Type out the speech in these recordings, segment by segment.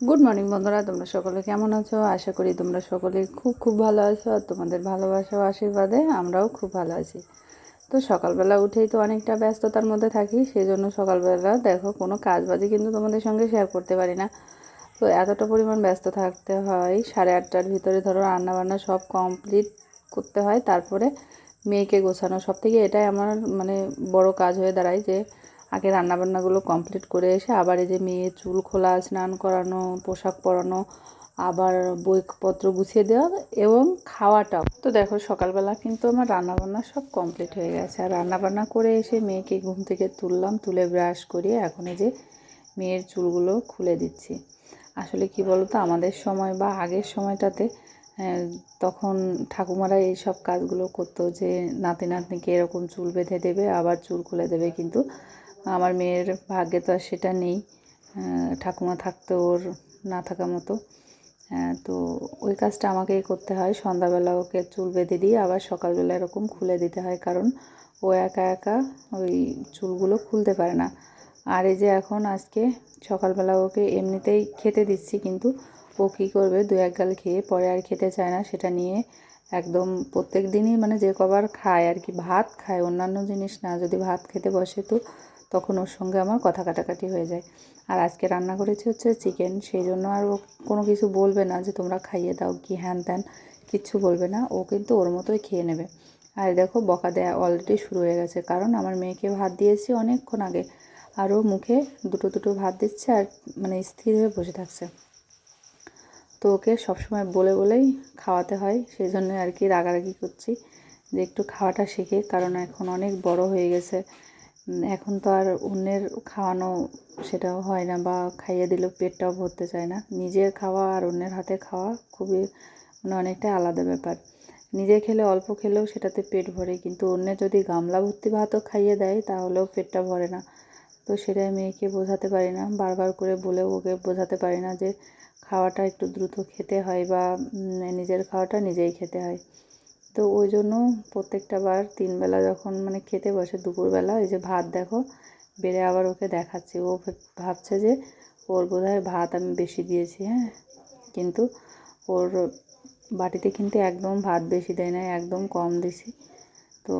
Good morning বন্ধুরা। তোমরা সকলে কেমন আছো? আশা করি তোমরা সকলে খুব খুব ভালো আছো আর তোমাদের ভালোবাসা ও আশীর্বাদে আমরাও খুব ভালো আছি। তো সকালবেলা উঠেই তো অনেকটা ব্যস্ততার মধ্যে থাকি সেই জন্য সকালবেলা দেখো, কোনো কাজ বাজে কিন্তু তোমাদের সঙ্গে শেয়ার করতে পারি না। তো এতটা পরিমাণ ব্যস্ত থাকতে হয়, সাড়ে আটটার ভিতরে ধরো রান্নাবান্না সব কমপ্লিট করতে হয়, তারপরে মেয়েকে গোছানো। সব থেকে এটাই আমার মানে বড় কাজ হয়ে দাঁড়ায় যে আগে রান্নাবান্নাগুলো কমপ্লিট করে এসে আবার এই যে মেয়ে চুল খোলা, স্নান করানো, পোশাক পরানো, আবার বইপত্র গুছিয়ে দেওয়া এবং খাওয়াটাও। তো দেখো, সকালবেলা কিন্তু আমার রান্নাবান্না সব কমপ্লিট হয়ে গেছে। আর রান্নাবান্না করে এসে মেয়েকে ঘুম থেকে তুললাম, তুলে ব্রাশ করিয়ে এখন এই যে মেয়ের চুলগুলো খুলে দিচ্ছি। আসলে কি বলতো, আমাদের সময় বা আগের সময়টাতে তখন ঠাকুমারা এই সব কাজগুলো করতো যে নাতি নাতনিকে এরকম চুল বেঁধে দেবে, আবার চুল খুলে দেবে কিন্তু আমার মেয়ের ভাগ্যে তো আর সেটা নেই। ঠাকুমা থাকতে ওর না থাকা মতো। তো ওই কাজটা আমাকেই করতে হয়। সন্ধ্যাবেলা ওকে চুল বেঁধে দিয়ে আবার সকালবেলা এরকম খুলে দিতে হয় কারণ ও একা একা ওই চুলগুলো খুলতে পারে না। আর এই যে এখন আজকে সকালবেলা ওকে এমনিতেই খেতে দিচ্ছি কিন্তু ও কী করবে? দু এক গাল খেয়ে পরে আর খেতে চায় না। সেটা নিয়ে একদম প্রত্যেক দিনই মানে যে কবার খায় আর কি, ভাত খায়। অন্যান্য জিনিস না। যদি ভাত খেতে বসে তো তখন ওর সঙ্গে আমার কথা কাটাকাটি হয়ে যায়। আর আজকে রান্না করেছি হচ্ছে চিকেন সেই জন্য আর ও কোনো কিছু বলবে না যে তোমরা খাইয়ে দাও কি হ্যান ত্যান, কিচ্ছু বলবে না। ও কিন্তু ওর মতোই খেয়ে নেবে। আর দেখো বকা দেয়া অলরেডি শুরু হয়ে গেছে। কারণ আমার মেয়েকে ভাত দিয়েছি অনেকক্ষণ আগে। আর ও মুখে দুটো দুটো ভাত দিচ্ছে আর মানে স্থির হয়ে বসে থাকছে। তো ওকে সবসময় বলে বলেই খাওয়াতে হয়। সেই জন্য আর কি রাগারাগি করছি যে একটু খাওয়াটা শিখে। কারণ এখন অনেক বড় হয়ে গেছে। এখন তো আর অন্যের খাওয়ানো সেটাও হয় না বা খাইয়ে দিলেও পেটটাও ভরতে চায় না। নিজের খাওয়া আর অন্যের হাতে খাওয়া খুবই মানে অনেকটাই আলাদা ব্যাপার। নিজে খেলে অল্প খেলেও সেটাতে পেট ভরে, কিন্তু অন্যের যদি গামলা ভর্তি ভাতও খাইয়ে দেয় তাহলেও পেটটা ভরে না। তো সেটাই মেয়েকে বোঝাতে পারি না, বারবার করে বলেও ওকে বোঝাতে পারি না যে খাওয়াটা একটু দ্রুত খেতে হয় বা নিজের খাওয়াটা নিজেই খেতে হয়। তো ওই জন্য প্রত্যেকটা বার তিনবেলা যখন মানে খেতে বসে দুপুরবেলা, ওই যে ভাত দেখো, বেড়ে আবার ওকে দেখাচ্ছি। ও ভাবছে যে ওর বোধহয় ভাত আমি বেশি দিয়েছি হ্যাঁ। কিন্তু ওর বাটিতে কিন্তু একদম ভাত বেশি দেয় না একদম কম দিছি। তো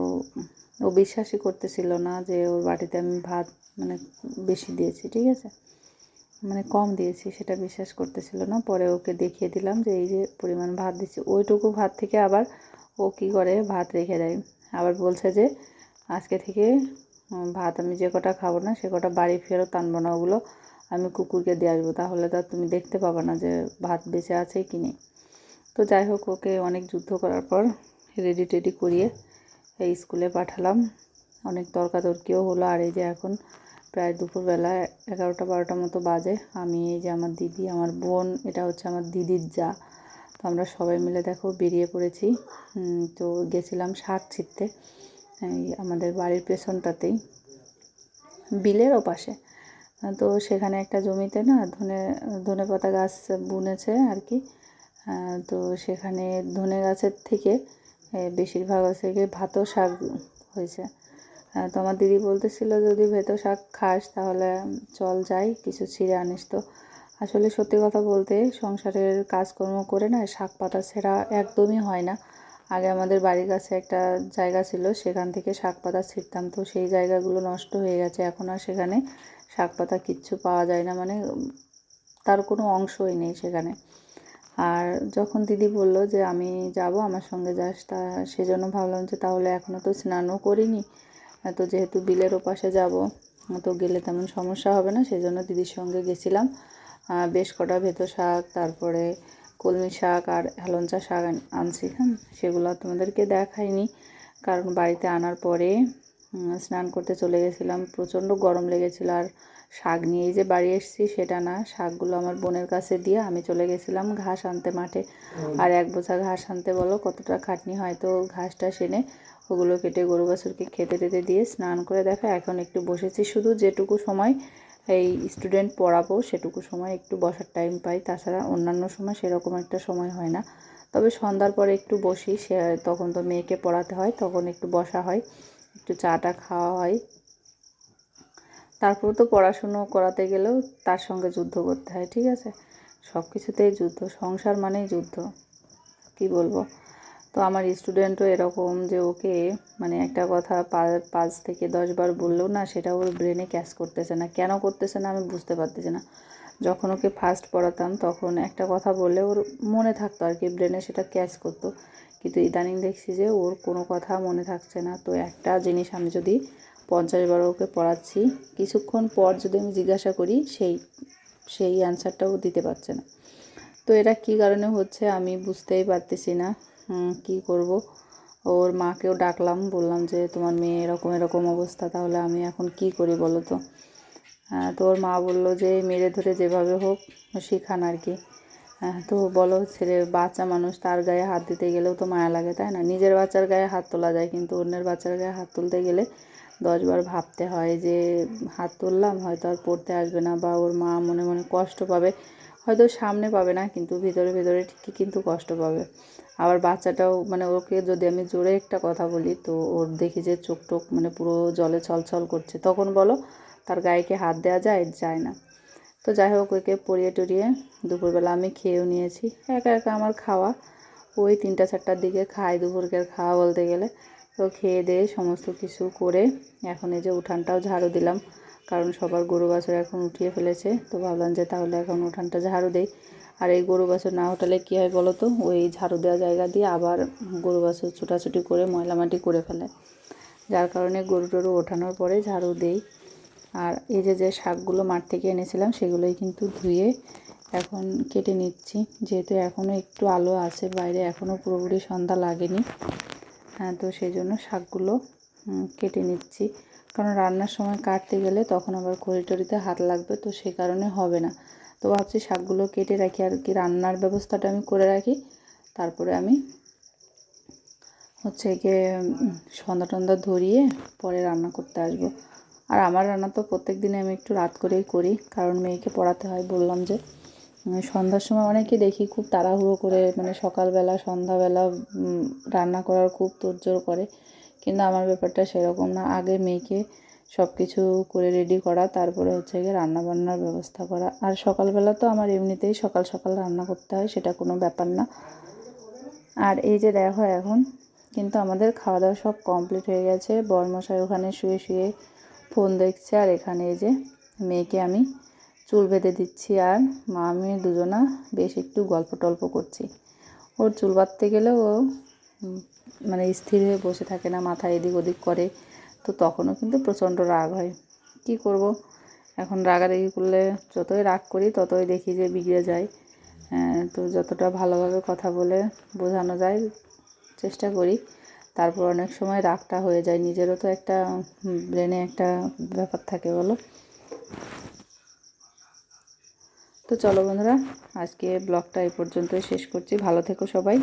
ও বিশ্বাসই করতেছিল না যে ওর বাটিতে আমি ভাত মানে বেশি দিয়েছি, ঠিক আছে? মানে কম দিয়েছি, সেটা বিশ্বাস করতেছিল না। পরে ওকে দেখিয়ে দিলাম যে এই যে পরিমাণ ভাত দিচ্ছি। ওইটুকু ভাত থেকে আবার ও কী করে? ভাত রেখে দেয়। আবার বলছে যে, আজকে থেকে ভাত আমি যে কটা খাব না, সে কটা বাড়ি ফেরত আনব না ওগুলো আমি কুকুরকে দিয়ে আসব। তাহলে তো তুমি দেখতে পাবে না যে ভাত বেঁচে আছে কি নেই। তো যাই হোক, ওকে অনেক যুদ্ধ করার পর রেডি টেডি করিয়ে এই স্কুলে পাঠালাম। অনেক তর্কাতর্কিও হলো। আর এই যে এখন প্রায় দুপুরবেলা এগারোটা বারোটা মতো বাজে। আমি এই যে আমার দিদি, আমার বোন, এটা হচ্ছে আমার দিদির যা। আমরা সবাই মিলে দেখো বেরিয়ে পড়েছি। তো গেছিলাম শাক ছিটতে আমাদের বাড়ির পেছনটাতেই, বিলের ওপাশে। তো সেখানে একটা জমিতে না ধনে ধনে পাতা গাছ বুনেছে আর কি। তো সেখানে ধনে গাছের থেকে বেশিরভাগ হচ্ছে গিয়ে ভাতও শাক হয়েছে। তো আমার দিদি বলতেছিল, যদি ভেতো শাক খাস তাহলে চল যাই, কিছু ছিঁড়ে আনিস তো। আসলে সত্যি কথা বলতে সংসারের কাজকর্ম করে না, শাক পাতা ছেঁড়া একদমই হয় না। আগে আমাদের বাড়ির কাছে একটা জায়গা ছিল, সেখান থেকে শাক পাতা ছিঁড়তাম। তো সেই জায়গাগুলো নষ্ট হয়ে গেছে, এখন আর সেখানে শাক পাতা কিচ্ছু পাওয়া যায় না মানে তার কোনো অংশই নেই সেখানে। আর যখন দিদি বলল যে, আমি যাব আমার সঙ্গে যাস তা সেজন্য ভাবলাম যে, তাহলে এখনও তো স্নানও করিনি, তো যেহেতু বিলের ওপাশে যাব, তো গেলে তেমন সমস্যা হবে না সেই জন্য দিদির সঙ্গে গেছিলাম। বেশ কটা ভেতো শাক তারপরে কলমি শাক আর হেলঞ্চা শাক আনছি হ্যাঁ সেগুলো তোমাদেরকে দেখাইনি। কারণ বাড়িতে আনার পরে স্নান করতে চলে গেছিলাম প্রচণ্ড গরম লেগেছিলো। আর শাক নিয়েই যে বাড়ি এসেছি সেটা না। শাকগুলো আমার বোনের কাছে দিয়ে আমি চলে গেছিলাম ঘাস আনতে মাঠে। আর এক বোঝা ঘাস আনতে বলো কতটা খাটনি হয় তো ঘাসটা সেনে ওগুলো কেটে গরু বাছুরকে খেতে টেতে দিয়ে স্নান করে দেখা এখন একটু বসেছি। শুধু যেটুকু সময় এই স্টুডেন্ট পড়াবো সেটুকু সময় একটু বসার টাইম পাই। তাছাড়া অন্যান্য সময় সেরকম একটা সময় হয় না। তবে সন্ধ্যার পরে একটু বসি, সে তখন তো মেয়েকে পড়াতে হয়, তখন একটু বসা হয়, একটু চাটা খাওয়া হয়। তারপর তো পড়াশুনো করাতে গেলেও তার সঙ্গে যুদ্ধ করতে হয়, ঠিক আছে? সব কিছুতেই যুদ্ধ, সংসার মানেই যুদ্ধ, কি বলব? তো আমার স্টুডেন্টও এরকম যে ওকে মানে একটা কথা পাঁচ থেকে দশ বার বললেও না সেটা ওর ব্রেনে ক্যাচ করতেছে না। কেন করতেছে না আমি বুঝতে পারতেছি না। যখন ওকে ফার্স্ট পড়াতাম তখন একটা কথা বললে ওর মনে থাকতো আর কি ব্রেনে সেটা ক্যাচ করতো। কিন্তু ইদানিং দেখছি যে ওর কোনো কথা মনে থাকছে না। তো একটা জিনিস আমি যদি পঞ্চাশ বার ওকে পড়াচ্ছি, কিছুক্ষণ পর যদি আমি জিজ্ঞাসা করি সেই সেই অ্যান্সারটাও দিতে পারছে না। তো এটা কী কারণে হচ্ছে আমি বুঝতেই পারতেছি না। কী করব? ওর মাকেও ডাকলাম, বললাম যে তোমার মেয়ে এরকম এরকম অবস্থা, তাহলে আমি এখন কি করি বলো তো? তো ওর মা বলল যে মেরে ধরে যেভাবে হোক শিখান আর কি। তো বলো ছেলে বাচ্চা মানুষ তার গায়ে হাত দিতে গেলেও তো মায়া লাগে, তাই না? নিজের বাচ্চার গায়ে হাত তোলা যায়, কিন্তু অন্যের বাচ্চার গায়ে হাত তুলতে গেলে দশবার ভাবতে হয় যে হাত তুললাম, হয়তো আর পড়তে আসবে না বা ওর মা মনে মনে কষ্ট পাবে, হয়তো সামনে পাবে না, কিন্তু ভিতরে ভিতরে ঠিকই কিন্তু কষ্ট পাবে। আবার বাচ্চাটাও মানে ওকে যদি আমি জোরে একটা কথা বলি, তো ওর দেখি যে চোখ টোক মানে পুরো জলে ছলছল করছে। তখন বলো তার গায়েকে হাত দেওয়া যায়? যায় না। তো যাই হোক, ওকে পরিয়ে টরিয়ে দুপুরবেলা আমি খেয়েও নিয়েছি। একা একা আমার খাওয়া। ওই তিনটা, চারটার দিকে খাই দুপুরকের খাওয়া বলতে গেলে। তো খেয়ে দিয়ে সমস্ত কিছু করে এখন এই যে উঠানটাও ঝাড়ু দিলাম। কারণ সবার গরু বাছুর এখন উঠিয়ে ফেলেছে। তো ভাবলাম যে তাহলে এখন উঠানটা ঝাড়ু দেই। আর এই গরু বাছর না ওঠালে কী হয় বলো তো? ওই ঝাড়ু দেওয়া জায়গা দিয়ে আবার গরু বাছুর ছুটাছুটি করে ময়লা মাটি করে ফেলে। যার কারণে গরু টরু ওঠানোর পরে ঝাড়ু দেই। আর এই যে যে শাকগুলো মাঠ থেকে এনেছিলাম, সেগুলোই কিন্তু ধুয়ে এখন কেটে নিচ্ছি। যেহেতু এখনও একটু আলো আছে, বাইরে এখনও পুরোপুরি সন্ধ্যা লাগেনি। তো সেই জন্য শাকগুলো কেটে নিচ্ছি। কারণ রান্নার সময় কাটতে গেলে তখন আবার খড়িটড়িতে হাত লাগবে, তো সে কারণে হবে না। তো ভাবছি শাকগুলো কেটে রাখি আর কি, রান্নার ব্যবস্থাটা আমি করে রাখি। তারপরে আমি হচ্ছে গিয়ে সন্ধ্যা টন্ধা ধরিয়ে পরে রান্না করতে আসব। আর আমার রান্না তো প্রত্যেক দিনে আমি একটু রাত করেই করি, কারণ মেয়েকে পড়াতে হয়, বললাম যে সন্ধ্যার সময় অনেকে দেখি, খুব তাড়াহুড়ো করে মানে সকালবেলা, সন্ধ্যাবেলা রান্না করার খুব তোড়জোড় করে। কিন্তু আমার ব্যাপারটা সেরকম না। আগে মেয়েকে সব কিছু করে রেডি করা, তারপরে হচ্ছে গিয়ে রান্নাবান্নার ব্যবস্থা করা। আর সকালবেলা তো আমার এমনিতেই সকাল সকাল রান্না করতে হয়, সেটা কোনো ব্যাপার না। আর এই যে দেখো এখন, কিন্তু আমাদের খাওয়া দাওয়া সব কমপ্লিট হয়ে গেছে। বরমশাই ওখানে শুয়ে শুয়ে ফোন দেখছে, আর এখানে এই যে মেয়েকে আমি চুল বেঁধে দিচ্ছি আর মা আমি দুজনা বেশ একটু গল্প টল্প করছি। ওর চুল বাঁধতে গেলে ও মানে স্থির হয়ে বসে থাকে না মাথা এদিক ওদিক করে। তো তখনও কিন্তু প্রচণ্ড রাগ হয়। কি করব? এখন রাগারাগি করলে যতই রাগ করি ততই দেখি যে বিগড়ে যায়। হ্যাঁ, তো যতটা ভালোভাবে কথা বলে বোঝানো যায় চেষ্টা করি। তারপর অনেক সময় রাগটা হয়ে যায়। নিজেরও তো একটা ব্রেনে একটা ব্যাপার থাকে বলো। তো চলো বন্ধুরা আজকে ব্লগটা এই পর্যন্তই শেষ করছি। ভালো থেকো সবাই।